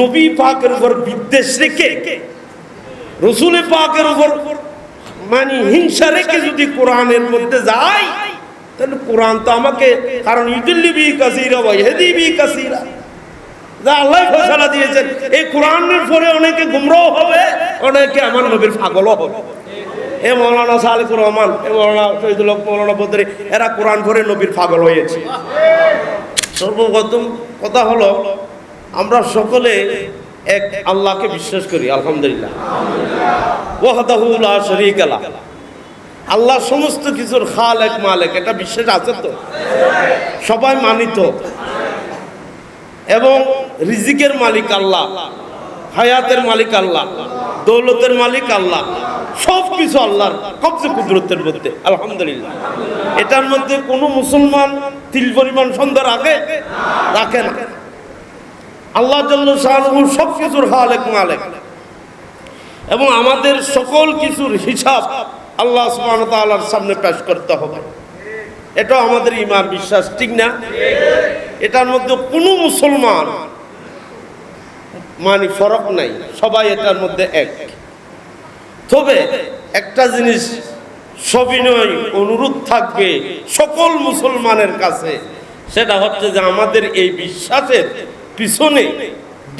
নবী পাকের উপর বিদ্বেষ রেখে, রসুল পাকের উপর মানে হিংসা রেখে যদি কোরআনের মধ্যে যায়, তাহলে কোরআন তো আমাকে, কারণ ইদুল্লি বি কাসিরা বা হেদি বি কাসিরা। যা আল্লাহ ফয়সালা দিয়েছেন এই কোরআনের পরে অনেকে গুমরাহ হবে, অনেকে আমার নবীর পাগলও হবে। এ মৌলানা সালিকুর রহমান, এ মৌলানা শহীদুল মৌলানা বদরি, এরা কোরআন পরে নবীর পাগল হয়েছে। সর্বপ্রথম কথা হলো আমরা সকলে এক আল্লাহকে বিশ্বাস করি, আলহামদুলিল্লাহ। আল্লাহ সমস্ত কিছুর খালেক মালেক, এটা বিশ্বাস আছে তো? সবাই মানিত। এবং রিজিকের মালিক আল্লাহ, হায়াতের মালিক আল্লাহ, দৌলতের মালিক আল্লাহ সব কিছু আল্লাহর কবজে কুদরতের মধ্যে, আলহামদুলিল্লাহ। এটার মধ্যে কোনো মুসলমান তিল পরিমাণ সন্দেহ রাখে? রাখে না। আল্লাহ শাহরুহ সব কিছুর হালেক মালেক। এবং আমাদের সকল কিছুর হিসাব আল্লাহ সুবহান তাআলার সামনে পেশ করতে হবে। এটা আমাদের ইমান বিশ্বাস, ঠিক না? এটার মধ্যে কোনো মুসলমান মানে ফরক নাই, সবাই এটার মধ্যে এক। তবে একটা জিনিস সবিনয় অনুরোধ থাকবে সকল মুসলমানের কাছে, সেটা হচ্ছে যে আমাদের এই বিশ্বাসের পিছনে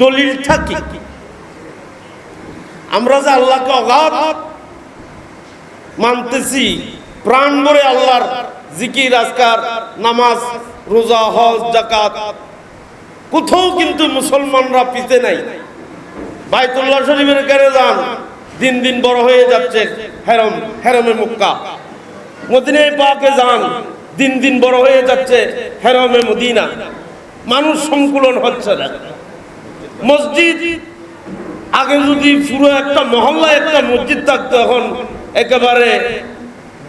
দলিলটা থাকি। আমরা যে আল্লাহকে অগাধ মানতেছি, প্রাণ ভরে আল্লাহর জিকির, আজকার, নামাজ, রোজা, হজ জাকাত কোথাও কিন্তু মুসলমানরা পিতে নাই। বাইতুল্লাহ শরীফের কেড়ে যান, দিন দিন বড় হয়ে যাচ্ছে হেরম, হেরমে মুক্কা। মদিনায় পাকে যান, দিন দিন বড় হয়ে যাচ্ছে হেরমে মদিনা। মানুষ সংকুলন হচ্ছে না। মসজিদ, আগে যদি পুরো একটা মহল্লায় একটা মসজিদ থাকতো, এখন একেবারে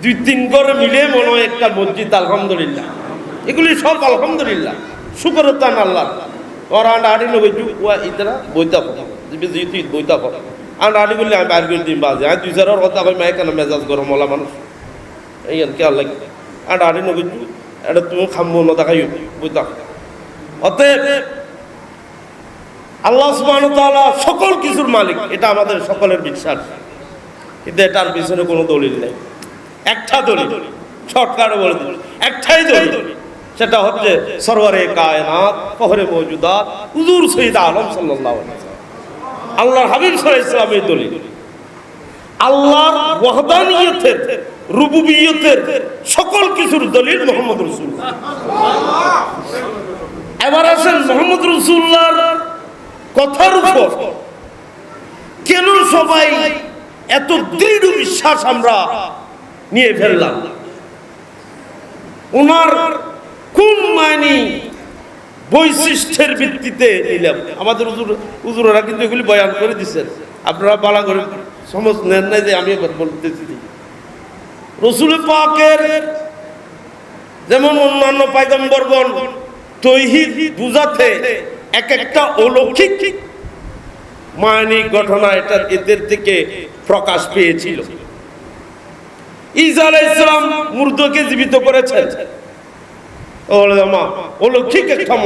দুই তিন করে মিলে মনে হয় একটা মসজিদ, আলহামদুলিল্লাহ। এগুলি সব আলহামদুলিল্লাহ। শুকরতান আল্লাহ। ওরা আড়ি নবে ওয়া ইতরা বইতা পড়া জিতি বইতা পড়া আর আড়ি বললে আমি বাইর করে দিন বাজে। আমি দুই চার কথা কই মাই কেন মেজাজ গরম হলা মানুষ। এই আর কি আল্লাহ আর আড়ি নবে এটা তুমি খামো না দেখাই বইতা অতএব আল্লাহ ওয়া সকল কিছুর মালিক। এটা আমাদের সকলের বিশ্বাস। কিন্তু এটার পিছনে কোনো দলিল নেই। একটা দলিল শর্টকাটে বলে দিল একটাই দলিল, সেটা হচ্ছে সরওয়ারে কায়নাত ফহরে মৌজুদাত, হুজুর সৈয়দ আলম আলাইহি আল্লাহর হাবিব আলাইহি ওয়াসাল্লামের দলিল। আল্লাহর ওয়াহদানিয়তের, রুবুবিয়তের সকল কিছুর দলিল মোহাম্মদ রাসূলুল্লাহ। এবার আসেন মোহাম্মদ রাসূলুল্লাহর কথার উপর। কেন সবাই এত দৃঢ় বিশ্বাস আমরা নিয়ে ফেললাম? ওনার কোন মানি বৈশিষ্ট্যের ভিত্তিতে নিলাম? আমাদের উজুর উজুরা কিন্তু এগুলি বয়ান করে দিচ্ছেন আপনারা বালা করে সমস্ত নেন নাই যে আমি এবার বলতেছি। রসুল পাকের যেমন অন্যান্য পাইগম্বরগণ তৈহিদ বুঝাতে এক একটা অলৌকিক মায়ানিক ঘটনা এটা এদের থেকে প্রকাশ পেয়েছিল। ঈসা আলাইহিস সালাম মুর্দকে জীবিত করেছেন। অলৌকিক একটা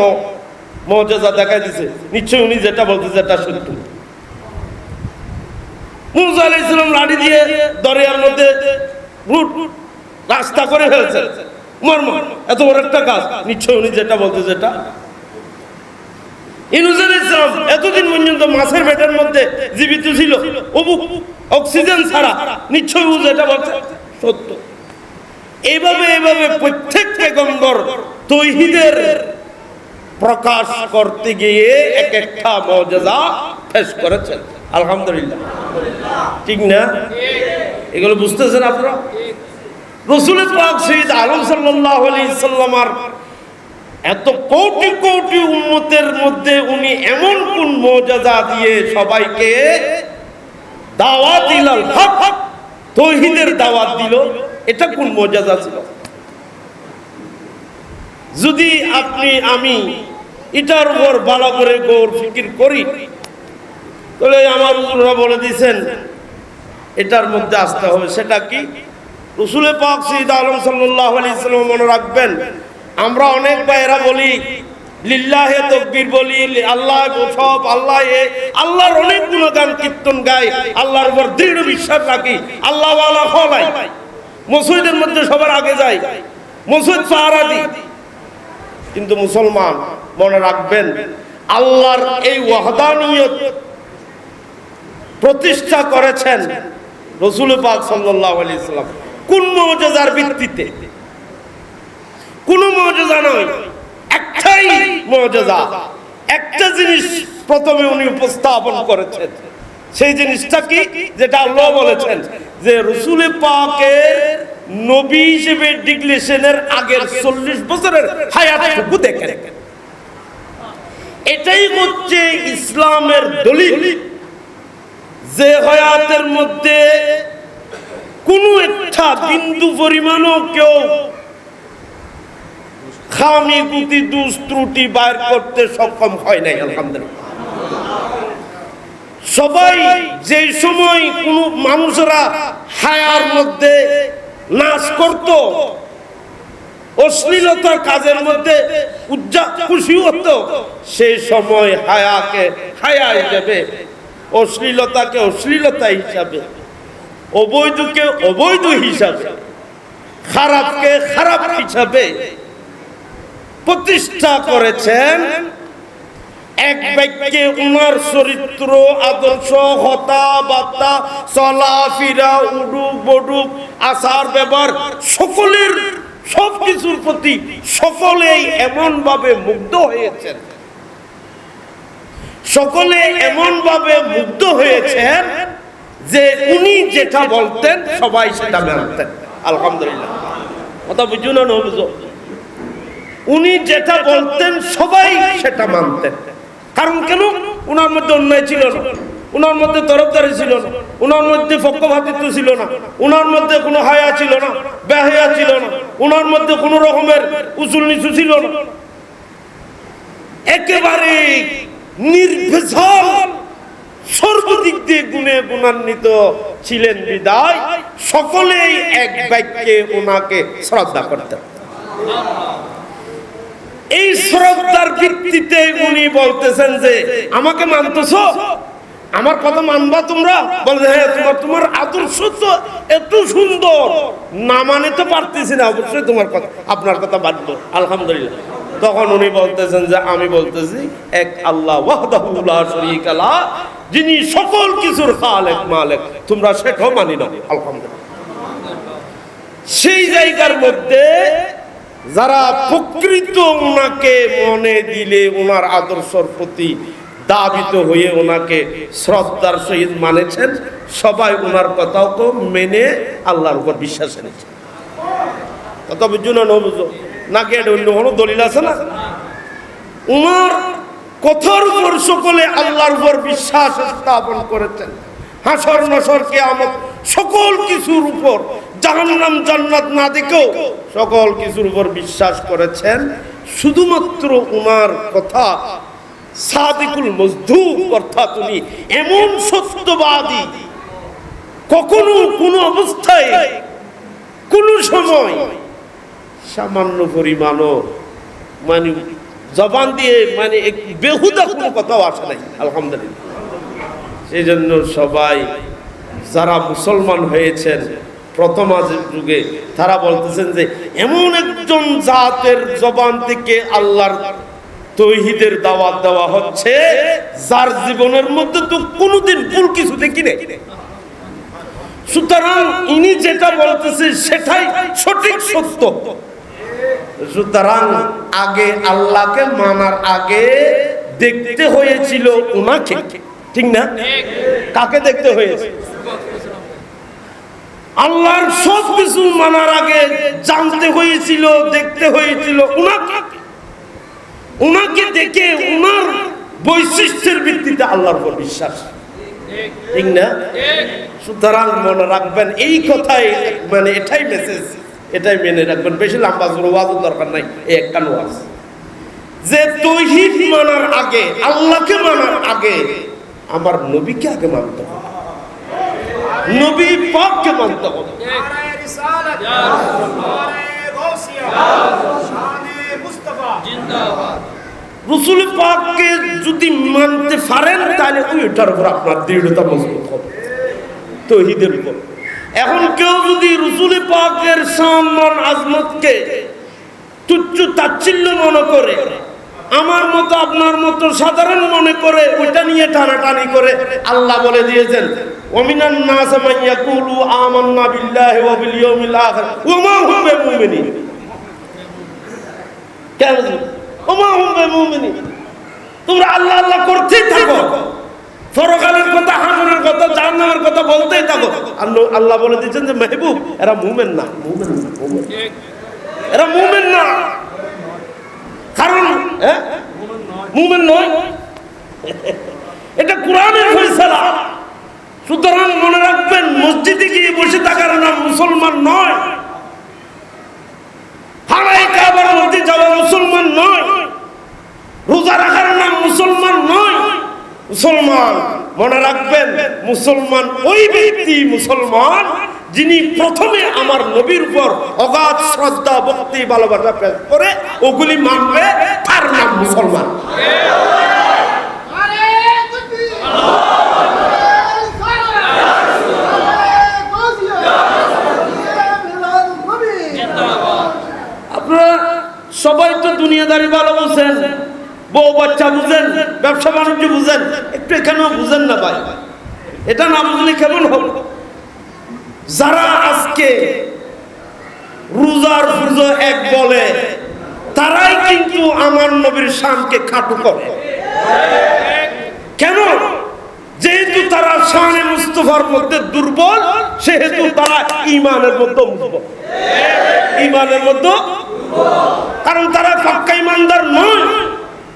মর্যাদা দেখাই দিছে। নিশ্চয় উনি যেটা বলতে যেটা সত্য মুসা আলাইহিস সালাম লাঠি দিয়ে দরিয়ার মধ্যে রাস্তা করে ফেলছেন মর্ম। এত বড় একটা কাজ। নিশ্চয় উনি যেটা বলতে যেটা। এতদিন পর্যন্ত মাছের পেটের মধ্যে জীবিত ছিল। অবু অক্সিজেন ছাড়া। নিশ্চয় ও যেটা বলছে, সত্য। এইভাবে এইভাবে প্রত্যেক পেগম্বর তৈহিদের প্রকাশ করতে গিয়ে এক একটা মর্যাদা পেশ করেছেন। আলহামদুলিল্লাহ। ঠিক না? এগুলো বুঝতেছেন আপনারা? রসুল পাক সৈয়দ আলম সাল্লাহ আলি এত কোটি কোটি উম্মতের মধ্যে উনি এমন কোন মর্যাদা দিয়ে সবাইকে দাওয়াত দিল, হক হক, তৌহিদের দাওয়াত দিল, এটা কোন মর্যাদা ছিল? যদি আপনি, আমি এটার উপর ভালো করে গৌর ফিকির করি, তাহলে আমার বলে দিয়েছেন, এটার মধ্যে আসতে হবে, সেটা কি? রসুলের পাক সঈদ আলম সাল্লাহ আলি ইসলাম মনে রাখবেন, আমরা অনেক ভাইয়েরা বলি, লিল্লাহে তকবীর বলি আল্লাহ সব, আল্লাহ আল্লাহর অনেক গুণগান কীর্তন গাই আল্লাহর উপর দৃঢ় বিশ্বাস রাখি আল্লাহ আল্লাহ হলাই মসজিদের মধ্যে সবার আগে যাই, মসজিদ পাহারা দিই। কিন্তু মুসলমান মনে রাখবেন, আল্লাহর এই ওয়াহদানিয়ত প্রতিষ্ঠা করেছেন রসুল পাক সাল্লাল্লাহু আলাইহি সাল্লাম কোন মৌজাদার ভিত্তিতে? কোন মৌজাদা নয়, একটাই মৌজাদা একটা জিনিস প্রথমে উনি উপস্থাপন করেছেন। সেই জিনিসটা কি? যেটা আল্লাহ বলেছেন যে রসুল পাকের নবী হিসেবে ডিক্লেশনের আগের চল্লিশ বছরের হায়াতটুকু দেখেন। এটাই হচ্ছে ইসলামের দলিল। যে হয়াতের মধ্যে কোন একটা বিন্দু পরিমাণও কেউ খামি গুতি দুষ ত্রুটি বাইর করতে সক্ষম হয় নাই, আলহামদুলিল্লাহ। সবাই যে সময় কোন মানুষরা হায়ার মধ্যে নাচ করত, অশ্লীলতার কাজের মধ্যে উজ্জা খুশি হতো, সেই সময় হায়াকে হায়া হিসেবে, অশ্লীলতাকে অশ্লীলতা হিসাবে অবৈধকে অবৈধ হিসাবে, খারাপকে খারাপ হিসাবে প্রতিষ্ঠা করেছেন এক বাক্যে উনার চরিত্র, আদর্শ হতা বার্তা চলাফেরা উডুক বডুক আচার ব্যবহার, সকলের সব কিছুর প্রতি সকলেই এমন ভাবে মুগ্ধ হয়েছেন। সকলে এমন ভাবে মুগ্ধ হয়েছেন যে উনি যেটা বলতেন, সবাই সেটা মানতেন। আলহামদুলিল্লাহ। কথা বুঝুন উনি যেটা বলতেন, সবাই সেটা মানতেন। কারণ কেন? উনার মধ্যে অন্যায় ছিল না। উনার মধ্যে তরফদারি ছিল না। উনার মধ্যে পক্ষপাতিত্ব ছিল না। উনার মধ্যে কোনো হায়া ছিল না, বেহায়া ছিল না। উনার মধ্যে কোনো রকমের উঁচুল নিচু ছিল না। একেবারে নির্ভেজাল সর্বদিক দিয়ে গুণে গুণান্বিত ছিলেন বিদায়। সকলেই এক বাক্যে ওনাকে শ্রদ্ধা করতেন। এই শ্রদ্ধার ভিত্তিতে উনি বলতেছেন যে, আমাকে মানতেছ? আমার কথা মানবা তোমরা? বলে হ্যাঁ তোমার তোমার আদর্শ তো এত সুন্দর। না মানে তো পারতেছি না, অবশ্যই তোমার কথা, আপনার কথা বাধ্য আলহামদুলিল্লাহ। তখন উনি বলতেছেন যে, আমি বলতেছি, এক আল্লাহ ওয়াহদাহু লা শারীকা লা যিনি সকল কিছুর খালেক মালেক তোমরা সেটাও মানি না আলহামদুলিল্লাহ। সেই জায়গার মধ্যে যারা প্রকৃত ওনাকে মনে দিলে ওনার আদর্শর প্রতি দাবিত হয়ে ওনাকে শ্রদ্ধার সহিত মানেছেন সবাই ওনার কথাও তো মেনে আল্লাহর উপর বিশ্বাস এনেছে। কথা বুঝছ না বুঝো নাকি এটা অন্য কোনো দলিল আছে না? উনার কথার উপর সকলে আল্লাহর উপর বিশ্বাস স্থাপন করেছেন। হাসর নসর কেয়ামত সকল কিছুর উপর, জাহান্নাম, জান্নাত না দেখেও সকল কিছুর উপর বিশ্বাস করেছেন। শুধুমাত্র উনার কথা সাদিকুল মজদুব অর্থাৎ উনি এমন সত্যবাদী, কখনো কোনো অবস্থায়, কোনো সময় সামান্য পরিমাণও মানে জবান দিয়ে মানে বেহুদা কোনো কথাও আসে নাই, আলহামদুলিল্লাহ। সেই জন্য সবাই যারা মুসলমান হয়েছেন, প্রথম যুগে, তারা বলতেছেন যে, এমন একজন জাতের জবান থেকে আল্লাহর তৈহিদের দাওয়াত দেওয়া হচ্ছে, যার জীবনের মধ্যে তো কোনোদিন ভুল কিছু দেখি নাই। সুতরাং ইনি যেটা বলতেছে, সেটাই সঠিক সত্য। সুতরাং আগে আল্লাহকে মানার আগে দেখতে হয়েছিল ওনাকে ঠিক না? কাকে দেখতে হয়েছে? আল্লাহর সব কিছু মানার আগে জানতে হয়েছিল, দেখতে হয়েছিল উনাকে। উনাকে দেখে উনার বৈশিষ্ট্যের ভিত্তিতে আল্লাহর উপর বিশ্বাস। ঠিক না? সুতরাং মনে রাখবেন, এই কথাই মানে এটাই মেসেজ এটাই মেনে রাখবেন বেশি লম্বা জোর ওয়াজ দরকার নাই একটা একখান ওয়াজ। যে তৈহিদ মানার আগে, আল্লাহকে মানার আগে, আমার নবীকে আগে মানতে হবে। নবী পাককে মানতে হবে। রসুল পাককে যদি মানতে পারেন, তাহলে ওইটার উপর আপনার দৃঢ়তা মজবুত হবে। তহিদের উপর। এখন কেউ যদি রসুল পাকের সম্মান আজমতকে তুচ্ছ তাচ্ছিল্য মনে করে, আমার মতো আপনার মতো সাধারণ মনে করে, ওইটা নিয়ে টানাটানি করে, আল্লাহ বলে দিয়েছেন, ওমিনান নাস মান ইয়াকুলু আমান্না বিল্লাহি ওয়া বিল ইয়াউমিল আখির। ওয়া মা হুম কেন ওমা হুম বিমুমিনিন তোমরা আল্লাহ আল্লাহ করতেই থাকো। ফরকালের কথা হামনের কথা, জাহান্নামের কথা বলতেই থাকো। আল্লাহ আল্লাহ বলে দিয়েছেন যে, মেহবুব, এরা মুমেন না মুমেন না। এরা মুমেন না। কারণ হ্যাঁ? মুমেন নয়। এটা কোরআনের ফয়সালা। সুতরাং মনে রাখবেন, মসজিদে গিয়ে বসে থাকার নাম মুসলমান নয় হারাই কাবার মধ্যে যাওয়া মুসলমান নয় রোজা রাখার নাম মুসলমান নয় মুসলমান মনে রাখবেন মুসলমান ওই ব্যক্তি মুসলমান যিনি প্রথমে আমার নবীর উপর অগাধ শ্রদ্ধা ভক্তি ভালোবাসা পেশ করে ওগুলি মানবে তার নাম মুসলমান। আপনারা সবাই তো দুনিয়াদারি ভালো বুঝেন বউ বাচ্চা বুঝেন, ব্যবসা বাণিজ্য বুঝেন, একটু এখানেও বুঝেন না ভাই। এটা না বুঝলে কেমন হবে? যারা আজকে রোজার পুজো এক বলে, তারাই কিন্তু আমার নবীর শানকে খাটু করে। কেন? যেহেতু তারা শানে মুস্তফার মধ্যে দুর্বল, সেহেতু তারা ইমানের মধ্যে ইমানের মধ্যে কারণ তারা পাক্কা ইমানদার নয়।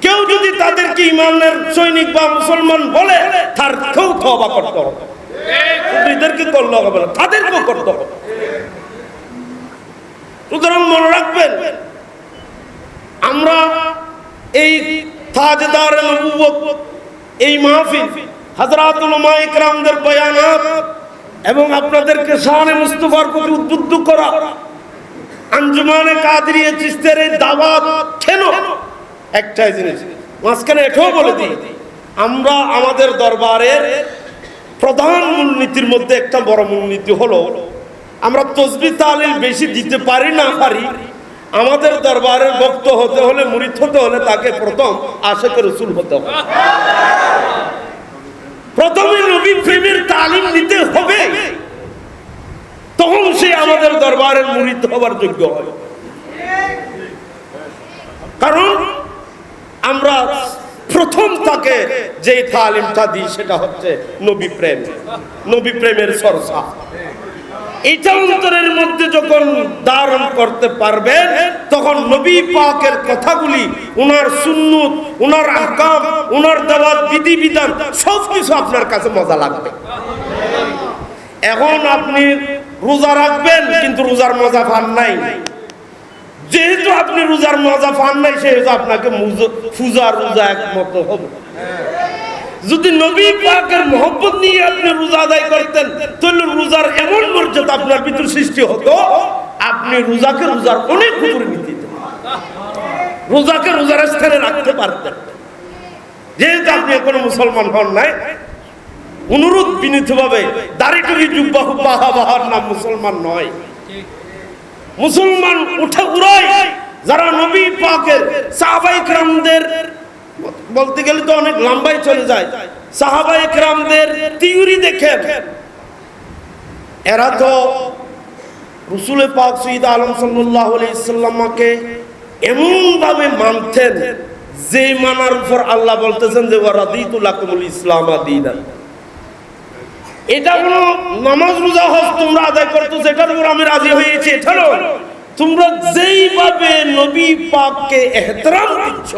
কেউ যদি তাদেরকে ইমানের সৈনিক বা মুসলমান বলে, তার কেউ তবা করতে হবে করলে হবে না, তাদেরকেও করতে হবে। সুতরাং মনে রাখবেন, আমরা এই এই মাহফিল হযরতুল উলামা ইকরামদের বয়ানাত এবং আপনাদেরকে শানে মুস্তফার প্রতি উদ্বুদ্ধ করা, আঞ্জুমানে কাদরিয়ে চিস্তের এই দাওয়াত কেন একটাই জিনিস। মাঝখানে এটাও বলে দিই, আমরা আমাদের দরবারের প্রধান মূলনীতির মধ্যে একটা বড় মূলনীতি হলো, আমরা তসবি তালিল বেশি দিতে পারি না পারি, আমাদের দরবারের ভক্ত হতে হলে, মুরিদ হতে হলে তাকে প্রথম আশেখ রসুল হতে হবে। প্রথমে নবী প্রেমের তালিম নিতে হবে, তখন সে আমাদের দরবারের মুরিদ হবার যোগ্য হয়। কারণ আমরা প্রথম তাকে যে তালিমটা দিই, সেটা হচ্ছে নবী প্রেম। নবী প্রেমের চর্চা। এটা অন্তরের মধ্যে যখন ধারণ করতে পারবেন, তখন নবী পাকের কথাগুলি, উনার সুন্নত, উনার আহকাম উনার দেওয়ার বিধিবিধান, সব কিছু আপনার কাছে মজা লাগবে। এখন আপনি রোজা রাখবেন, কিন্তু রোজার মজা পান নাই। যেহেতু আপনি রোজার মজা পান নাই, সেহেতু আপনাকে পূজা রোজা একমত হবে। যদি নবী পাকের মোহব্বত নিয়ে আপনি রোজা আদায় করতেন, তাহলে রোজার এমন মর্যাদা আপনার ভিতর সৃষ্টি হতো, আপনি রোজাকে রোজার অনেক উপরে নিতে। রোজাকে রোজার স্থানে রাখতে পারতেন। যেহেতু আপনি এখনও মুসলমান হন নাই, অনুরোধ বিনীত ভাবে দাড়িটুকি জুব্বা বাহা বাহার নাম মুসলমান নয়। মুসলমান উঠে উড়াই যারা নবী পাকের সাহাবাই ক্রামদের বলতে গেলে তো অনেক লম্বাই চলে যায় সাহাবাই ক্রামদের তিউরি দেখেন এরা তো রসুলে পাক সঈদ আলম সাল্লাহ ইসলামাকে এমনভাবে মানতেন যে মানার উপর আল্লাহ বলতেছেন যে ওরা ওয়ারাদিতুল্লাকুমুল ইসলাম আদিনা এটা কোনো নামাজ রোজা হজ তোমরা আদায় করতো, যেটার উপর আমি রাজি হয়েছি এটা তোমরা যেইভাবে নবী পাককে এহতরাম দিচ্ছ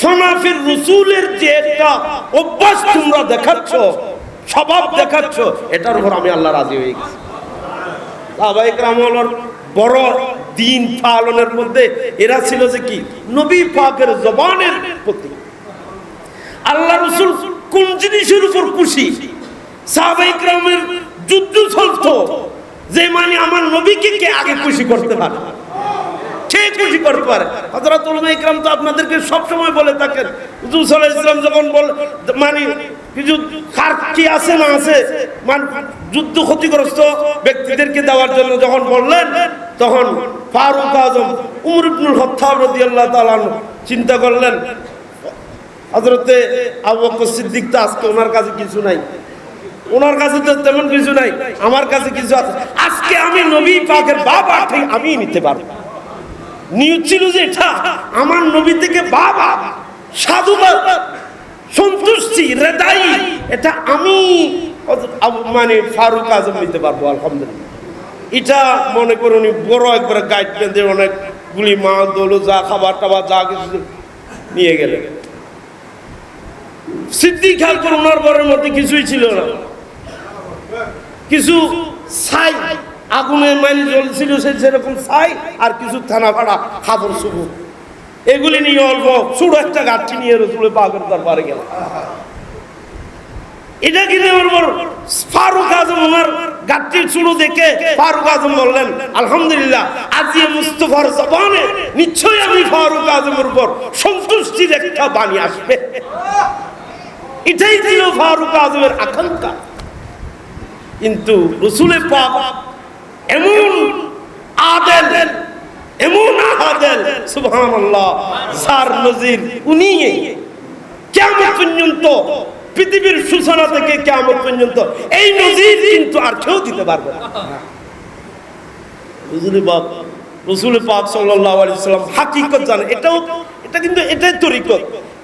ফানাফির রসুলের যে একটা অভ্যাস তোমরা দেখাচ্ছ, স্বভাব দেখাচ্ছ, এটার উপর আমি আল্লাহ রাজি হয়ে গেছি। বড় দিন পালনের মধ্যে এরা ছিল যে কি? নবী পাকের জবানের প্রতি। আল্লাহ রসুল কোন জিনিসের উপর খুশি? যুদ্ধ যে মানে আমার আগে খুশি করতে খুশি করতে তো আপনাদেরকে সবসময় বলে থাকেন ইসলাম যখন বল মানে কিছু কি আছে না আছে মানে যুদ্ধ ক্ষতিগ্রস্ত ব্যক্তিদেরকে দেওয়ার জন্য যখন বললেন, তখন ফারুক আজম, উমর ইবনুল হত্তাব আনহু চিন্তা করলেন হজরতে আবু বকর সিদ্দিক তো আজকে ওনার কাছে কিছু নাই। ওনার কাছে তো তেমন কিছু নাই, আমার কাছে কিছু আছে। আজকে আমি নবী পাকের বাবা ঠিক আমি নিতে পারব। নিউজ ছিল যে এটা আমার নবী থেকে বাবা সাধুবাদ, সন্তুষ্টি, রেদাই, এটা আমি মানে ফারুক আজম নিতে পারব, আলহামদুলিল্লাহ। এটা মনে করুন বড় একবার গাইড পেঁধে অনেকগুলি মা দোলো, যা খাবার টাবার, যা কিছু নিয়ে গেলেন। সিদ্দিক আকবর ওনার বরের মধ্যে কিছুই ছিল না। কিছু ছাই আগুনে মাইল জ্বলছিল, সে সেরকম ছাই, আর কিছু থানা ভাড়া খাবার শুভ এগুলি নিয়ে অল্প ছোট একটা গাঠি নিয়ে রসুলে পাগের দরবারে গেল। এটা কি নেওয়ার ফারুক আজম ওনার গাঠটির চুড়ো দেখে ফারুক আজম বললেন, আলহামদুলিল্লাহ, আজি মুস্তফার জবানে নিশ্চয়ই আমি ফারুক আজমের উপর সন্তুষ্টির একটা বাণী আসবে। এটাই ছিল ফারুক আজমের আকাঙ্ক্ষা। কিন্তু রসুলের পাপ এমন আদেল এমন আদেল, সুবহানাল্লাহ, সার নজির উনি কেমন পর্যন্ত, পৃথিবীর সূচনা থেকে কেমন পর্যন্ত এই নজির কিন্তু আর কেউ দিতে পারবে না। রসুলের পাপ, রসুলের পাক সাল্লাল্লাহু আলাইহি সাল্লাম হাকিকত জানে। এটাও এটা কিন্তু এটাই তরিকত।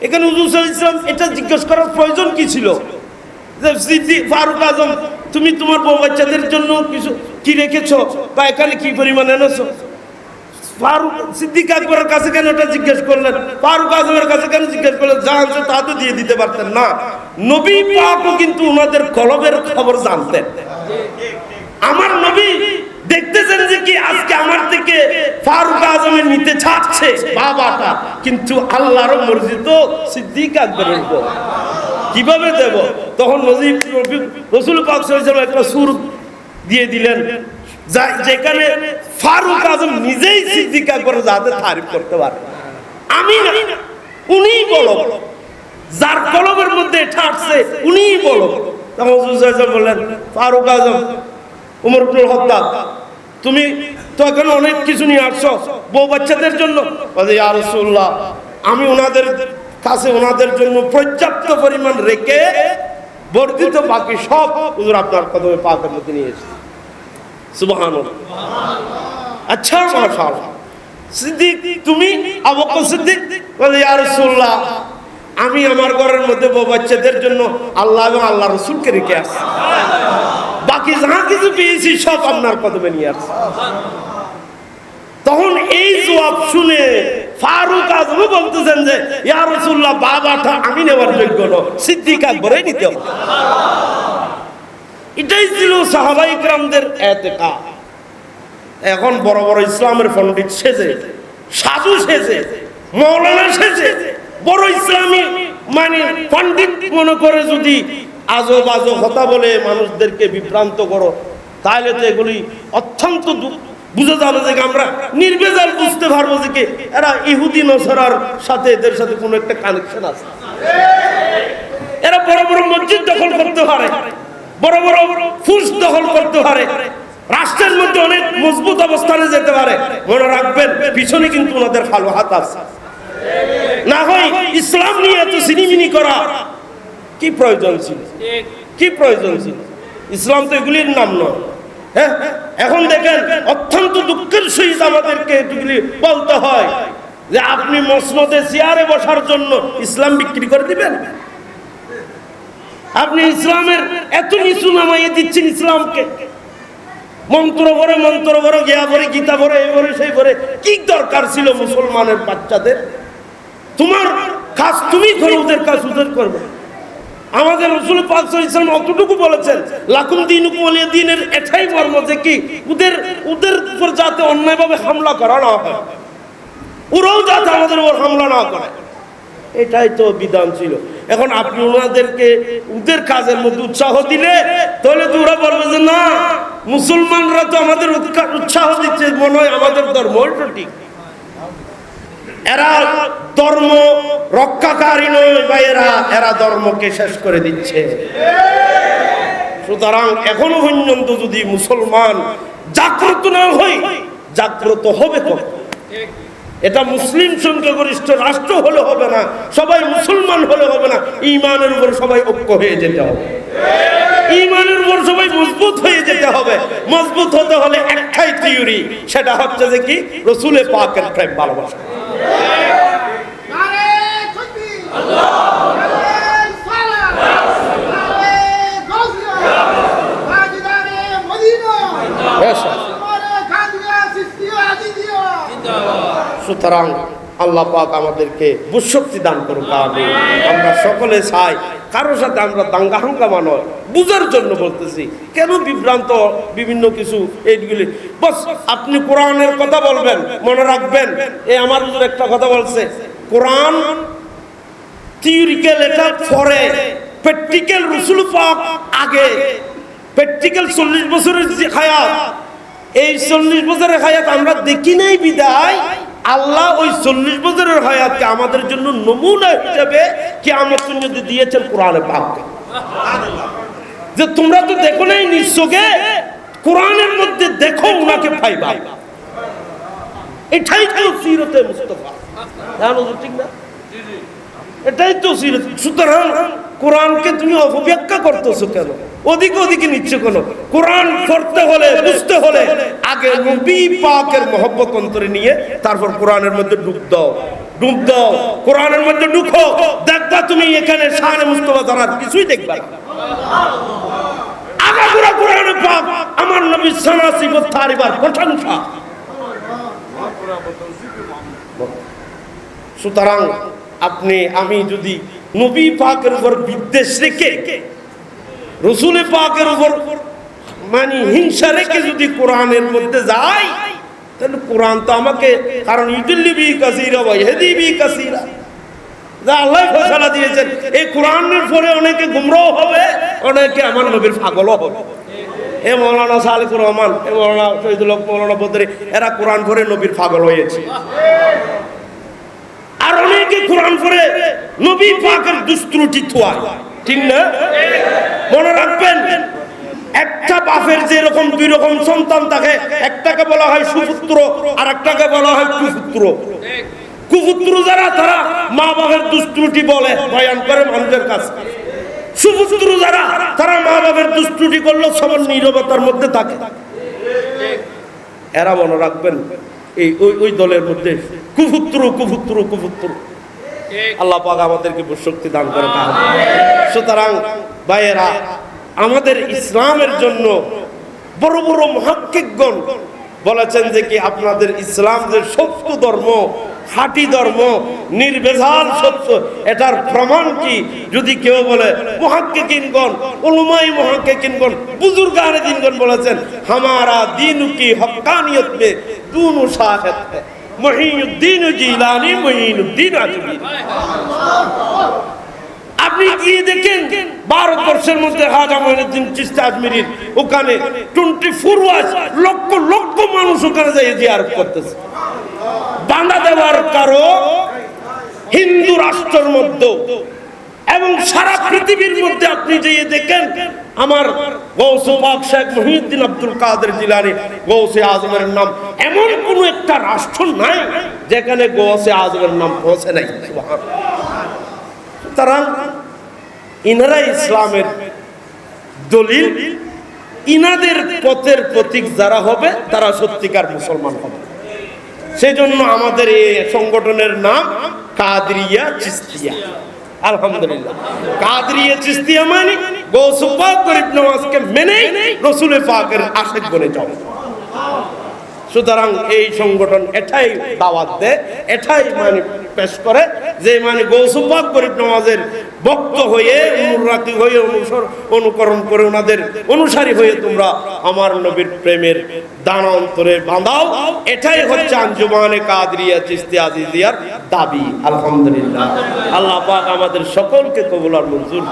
এখানে সাল্লাল্লাহু আলাইহি এটা জিজ্ঞেস করার প্রয়োজন কি ছিল? ফারুক আজম তুমি তোমার বউ বাচ্চাদের জন্য কিছু কি রেখেছো? বা এখানে কি পরিমাণ এনেছো? ফারুক সিদ্দিক আকবরের কাছে কেন এটা জিজ্ঞেস করলেন? ফারুক আজমের কাছে কেন জিজ্ঞেস করলেন? যা আনছো তা তো দিয়ে দিতে পারতেন না। নবী পাকও কিন্তু ওনাদের কলবের খবর জানতেন। আমার নবী দেখতেছেন যে কি আজকে আমার থেকে ফারুক আজমের নিতে ছাড়ছে। বাবাটা কিন্তু আল্লাহর মর্জি তো সিদ্দিক আকবরের উপর কীভাবে দেব? তখন নজিব রসুল একটা সুর দিয়ে দিলেন যেখানে ফারুক আজম নিজেই সিদ্দিক আকবর যাতে তারিফ করতে পারে। আমি না, উনিই বলো যার কলমের মধ্যে এটা আসছে, উনিই বলো তখন বললেন, ফারুক আজম, উমর হত্তাব তুমি তো এখন অনেক কিছু নিয়ে আসছো, বউ বাচ্চাদের জন্য? আমি ওনাদের কাছে ওনাদের জন্য পর্যাপ্ত পরিমাণ রেখে বর্ধিত বাকি সব হুজুর আপনার কদমে পাকের মধ্যে নিয়ে এসেছি। সুবহানাল্লাহ। আচ্ছা মাশাআল্লাহ। সিদ্দিক, তুমি? আবু সিদ্দিক? বলে, ইয়া রাসূলুল্লাহ, আমি আমার ঘরের মধ্যে বউ বাচ্চাদের জন্য আল্লাহ এবং আল্লাহ রসুলকে রেখে আসছি। বাকি যা কিছু পেয়েছি সব আপনার কদমে নিয়ে আসছি। তখন এই জবাব শুনে ফারুক আজমও বলতেছেন যে, ইয়া রাসূলুল্লাহ, বাবাটা আমি নেওয়ার যোগ্য ন সিদ্দিক আকবরে নিতে হবে। এটাই ছিল সাহাবাই ইকরামদের এতেকা। এখন বড় বড় ইসলামের পণ্ডিত সেজে, সাধু সেজে, মৌলানা সেজে, বড় ইসলামী মানে পণ্ডিত মনে করে যদি আজো বাজো কথা বলে মানুষদেরকে বিভ্রান্ত করো, তাহলে তো এগুলি অত্যন্ত বুঝে যাবে যে আমরা নির্বেজাল বুঝতে পারব যে কি। এরা ইহুদি নসরার সাথে এদের সাথে কোনো একটা কানেকশন আছে। এরা বড় বড় মসজিদ দখল করতে পারে বড় বড় ফুস দখল করতে পারে রাষ্ট্রের মধ্যে অনেক মজবুত অবস্থানে যেতে পারে। মনে রাখবেন পিছনে কিন্তু ওনাদের ভালো হাত আছে। না হয় ইসলাম নিয়ে এত সিনিমিনি করা। কি প্রয়োজন ছিল? কি প্রয়োজন ছিল? ইসলাম তো এগুলির নাম নয়। হ্যাঁ? এখন দেখেন, অত্যন্ত দুঃখের সহিত আমাদেরকে বলতে হয় যে আপনি মসনদে চেয়ারে বসার জন্য ইসলাম বিক্রি করে দিবেন? আপনি ইসলামের এত নিচু নামাইয়ে দিচ্ছেন ইসলামকে। মন্ত্র ভরে মন্ত্র ভরে, গিয়া ভরে, গীতা ভরে, এ ভরে, সেই ভরে, কি দরকার ছিল মুসলমানের বাচ্চাদের? তোমার কাজ তুমি করো, ওদের কাজ ওদের করবে। আমাদের রসুল পাক অতটুকু বলেছেন, লাকুম দিন উপলিয়া দিনের এটাই মর্ম যে কি, ওদের ওদের উপর যাতে অন্যায়ভাবে হামলা করা না হয়। ওরাও যাতে আমাদের উপর হামলা না করে। এটাই তো বিধান ছিল। এখন আপনি ওনাদেরকে, ওদের কাজের মধ্যে উৎসাহ দিলে, তাহলে তো ওরা বলবে যে না, মুসলমানরা তো আমাদের উৎসাহ দিচ্ছে, মনে হয় আমাদের ধর্ম ঠিক। এরা ধর্ম রক্ষাকারী নয় বা এরা এরা ধর্মকে শেষ করে দিচ্ছে। সুতরাং এখনও পর্যন্ত যদি মুসলমান জাগ্রত না হই জাগ্রত হবে কখন এটা মুসলিম সংখ্যাগরিষ্ঠ রাষ্ট্র হলে হবে না, সবাই মুসলমান হলে হবে না, ইমানের উপর সবাই ঐক্য হয়ে যেতে হবে। ইমানের উপর সবাই মজবুত হয়ে যেতে হবে। মজবুত হতে হলে একটাই থিওরি সেটা হচ্ছে যে কি? রসুলে পাকের প্রেম ভালোবাসা। সুতরাং আল্লাহ পাক আমাদেরকে বুশক্তি দান করুক। আমরা সকলে চাই কারোর সাথে আমরা দাঙ্গা হাঙ্গামা নয় বুঝার জন্য বলতেছি। কেন বিভ্রান্ত বিভিন্ন কিছু এইগুলি? বস, আপনি কোরআনের কথা বলবেন, মনে রাখবেন। এই আমার হুজুর একটা কথা বলছে, কোরআন থিওরিক্যাল এটা পরে প্র্যাকটিক্যাল রসুল পাক আগে প্র্যাকটিক্যাল চল্লিশ বছরের যে হায়াত, এই চল্লিশ বছরের হায়াত আমরা দেখি নাই বিদায়। আল্লাহ ওই চল্লিশ বছরের হায়াতকে আমাদের জন্য নমুনা হিসেবে কি আমার জন্য দিয়েছেন কোরআনে পাককে। যে তোমরা তো দেখো নাই নিঃস্বকে কোরআনের মধ্যে দেখো ওনাকে পাইবা। এটাই তো সিরতে মুস্তফা। ঠিক না? এটাই তো সিরত সুতরাং কোরআনকে তুমি অপব্যাখ্যা করতেছো কেন? ওদিকে ওদিকে নিচ্ছ কেন? কোরআন পড়তে হলে, বুঝতে হলে, আগে নবী পাকের মহব্বত অন্তরে নিয়ে তারপর কোরআনের মধ্যে ডুব দাও ডুব দাও, কোরআনের মধ্যে ঢুকো, দেখবা তুমি এখানে শানে মুস্তফা ধরার কিছুই দেখবা না। আগাগোড়া কোরআনে পাক, আমার নবী সানা সিবত তারিবার প্রশংসা। সুতরাং আপনি, আমি যদি নবী পাকের উপর বিদ্বেষ রেখে, রসুলে পাকের উপর মানে হিংসা রেখে যদি কোরআনের মধ্যে যাই তাহলে কোরআন তো আমাকে, কারণ ইউটিল্লি বি কাসিরা বা হেদি বি কাসিরা। যা আল্লাহ ফয়সালা দিয়েছেন এই কোরআনের পরে অনেকে গুমরাহ হবে, অনেকে আমার নবীর পাগলও হবে। এ মৌলানা সালেকুর রহমান, এ মৌলানা শহীদুল মৌলানা বদরে, এরা কোরআন পরে নবীর পাগল হয়েছে। কোরআন পরে নবী পাকের দুস্ত্রুটি থোয়া ঠিক না? মনে রাখবেন, একটা বাপের যে রকম দুই রকম সন্তান থাকে, একটাকে বলা হয় সুপুত্র আর একটাকে বলা হয় কুপুত্র। কুপুত্র যারা, তারা মা বাপের দুস্ত্রুটি বলে, বয়ান করে মানুষের কাছে। সুপুত্র যারা, তারা মা বাপের দুস্ত্রুটি করল সবার নীরবতার মধ্যে থাকে। এরা মনে রাখবেন, এই ওই ওই দলের মধ্যে কুপুত্র কুপুত্র কুপুত্র। আল্লাহ পাক আমাদেরকে শক্তি দান করে সুতরাং ভাইয়েরা, আমাদের ইসলামের জন্য বড় বড় মহাক্ষিকগণ বলেছেন যে কি আপনাদের ইসলাম যে সত্য ধর্ম, খাঁটি ধর্ম নির্বেজাল সত্য, এটার প্রমাণ কি? যদি কেউ বলে মহাক্কে কিনগণ উলুমাই মহাক্কে কিনগণ বুজুর্গ আরে দিনগণ বলেছেন, হামারা দিন কি হকানিয়ত মে দুনু সাহেব মহিউদ্দিন জিলানি, মহিনুদ্দিন আজমি। আপনি গিয়ে দেখেন ভারতবর্ষের মধ্যে হাজা মহিনুদ্দিন চিস্তা আজমিরির ওখানে টোয়েন্টি ফোর ওয়াজ লক্ষ লক্ষ মানুষ ওখানে যাই জিয়ারত করতেছে। বাঁধা দেওয়ার কারও হিন্দু রাষ্ট্রের মধ্যে এবং সারা পৃথিবীর মধ্যে আপনি যে দেখেন, আমার গৌসে পাক শেখ আব্দুল কাদের জিলানি, গৌসে আজমের নাম এমন কোন একটা রাষ্ট্র নাই যেখানে গৌসে আজমের নাম পৌঁছে নাই। সুতরাং ইনারা ইসলামের দলিল, ইনাদের পথের প্রতীক যারা হবে, তারা সত্যিকার মুসলমান হবে সেই জন্য আমাদের এই সংগঠনের নাম কাদরিয়া চিস্তিয়া আলহামদুলিল্লাহ। কাদরিয়ে চিস্তিয়া মানে গৌসুপাক গরিব নওয়াজকে মেনে রসুলের পাকের আশেক বলে যাও। সুতরাং এই সংগঠন এটাই দাওয়াত দেয়, এটাই মানে পেশ করে যে মানে গৌসুপাক গরিব নওয়াজের ভক্ত হয়ে, অনুরাগী হয়ে, অনুসর, অনুকরণ করে ওনাদের অনুসারী হয়ে তোমরা আমার নবীর প্রেমের দান অন্তরে বাঁধাও। এটাই হচ্ছে আঞ্জুমানে কাদরিয়া চিস্তি আজিজিয়ার দাবি। আলহামদুলিল্লাহ। আল্লাহ পাক আমাদের সকলকে কবুল আর মঞ্জুর।